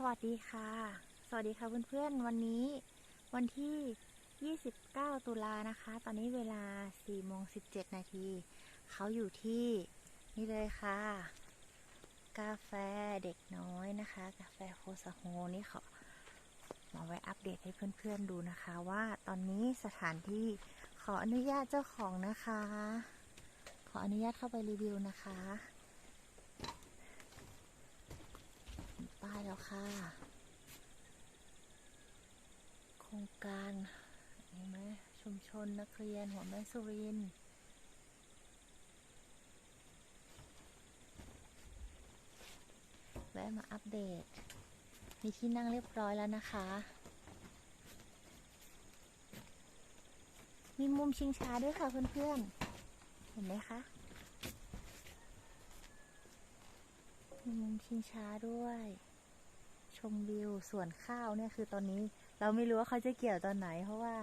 สวัสดีค่ะ สวัสดีค่ะเพื่อนๆ วันนี้วันที่ 29 ตุลานะคะ ตอนนี้เวลา4โมง17 นาที เขาอยู่ที่นี่เลยค่ะ กาแฟเด็กน้อยนะคะ กาแฟโคซาโฮนี่เขามาไว้อัปเดตให้เพื่อนๆดูนะคะว่าตอนนี้สถานที่ขออนุญาตเจ้าของนะคะ ขออนุญาตเข้าไปรีวิวนะคะ ป้ายแล้วค่ะ โครงการเห็นไหมชุมชนนักเรียนหัวแม่สุรินแวะมาอัปเดต มีที่นั่งเรียบร้อยแล้วนะคะ มีมุมชิงช้าด้วยค่ะเพื่อนๆ เห็นไหมคะมีมุมชิงช้าด้วย ชมวิวสวนข้าวเนี่ยคือตอนนี้ เราไม่รู้ว่าเขาจะเกี่ยวตอนไหน เพราะว่า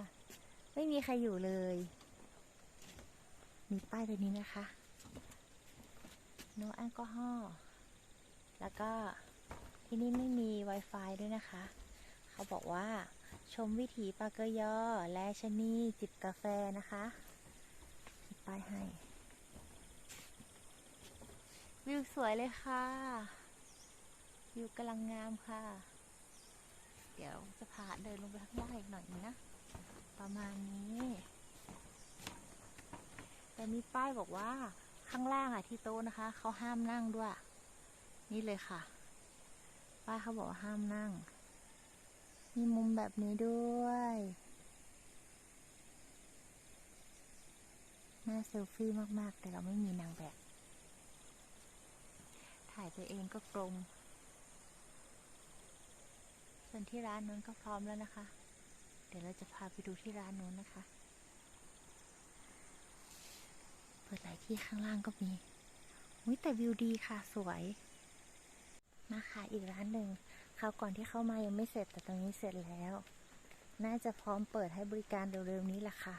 ไม่มีใครอยู่เลย มีป้ายตัวนี้นะคะ no แอลกอฮอล์แล้วก็ที่นี่ไม่มี Wi-Fi ด้วยนะคะ เขาบอกว่าชมวิถีปากเกยอ และชนีจิบกาแฟนะคะมีป้ายให้ วิวสวยเลยค่ะ วิวกำลังงามค่ะ เดี๋ยวจะพาเดินลงไปข้างล่างอีกหน่อยนะ ประมาณนี้ แต่มีป้ายบอกว่าข้างล่างอะที่โต๊ะนะคะ เขาห้ามนั่งด้วย นี่เลยค่ะ ป้ายเขาบอกว่าห้ามนั่ง มีมุมแบบนี้ด้วยน่าเซลฟี่มาก ๆ แต่เราไม่มีนางแบบ ถ่ายตัวเองก็กลม ส่วนที่ร้านนู้นก็พร้อมแล้วนะคะ เดี๋ยวเราจะพาไปดูที่ร้านนู้นนะคะ เปิดหลายที่ข้างล่างก็มีอุ้ยแต่วิวดีค่ะสวยนะคะอีกร้านหนึ่งคราวก่อนที่เข้ามายังไม่เสร็จแต่ตอนนี้เสร็จแล้ว น่าจะพร้อมเปิดให้บริการเร็วๆนี้แหละค่ะ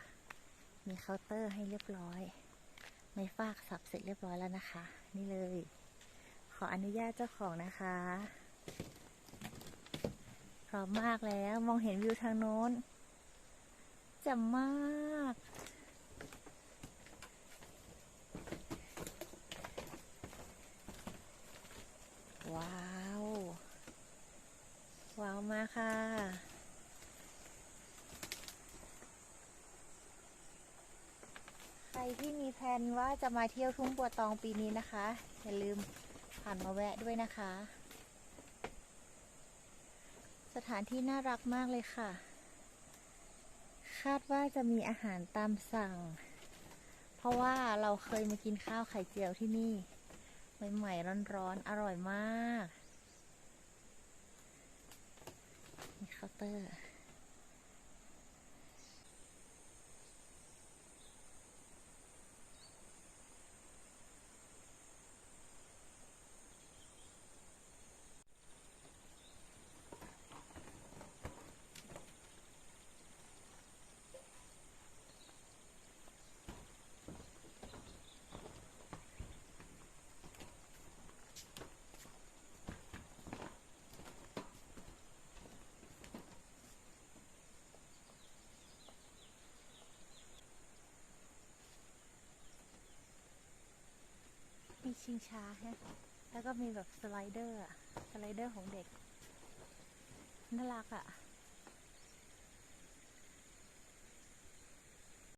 มีเคาน์เตอร์ให้เรียบร้อย ไม่ฟากสับเสร็จเรียบร้อยแล้วนะคะ นี่เลย ขออนุญาตเจ้าของนะคะ พร้อมมากแล้วมองเห็นวิวทางโน้นจะมาก ว้าว ว้าวมากค่ะ ใครที่มีแผนว่าจะมาเที่ยวทุ่งบัวตองปีนี้นะคะ อย่าลืมผ่านมาแวะด้วยนะคะ สถานที่น่ารักมากเลยค่ะ คาดว่าจะมีอาหารตามสั่ง เพราะว่าเราเคยมากินข้าวไข่เจียวที่นี่ ใหม่ๆร้อนๆอร่อยมาก มีเคาน์เตอร์ มี ชิงช้าฮะแล้วก็มีแบบสไลเดอร์อะสไลเดอร์ของเด็กน่ารักอะ่ะ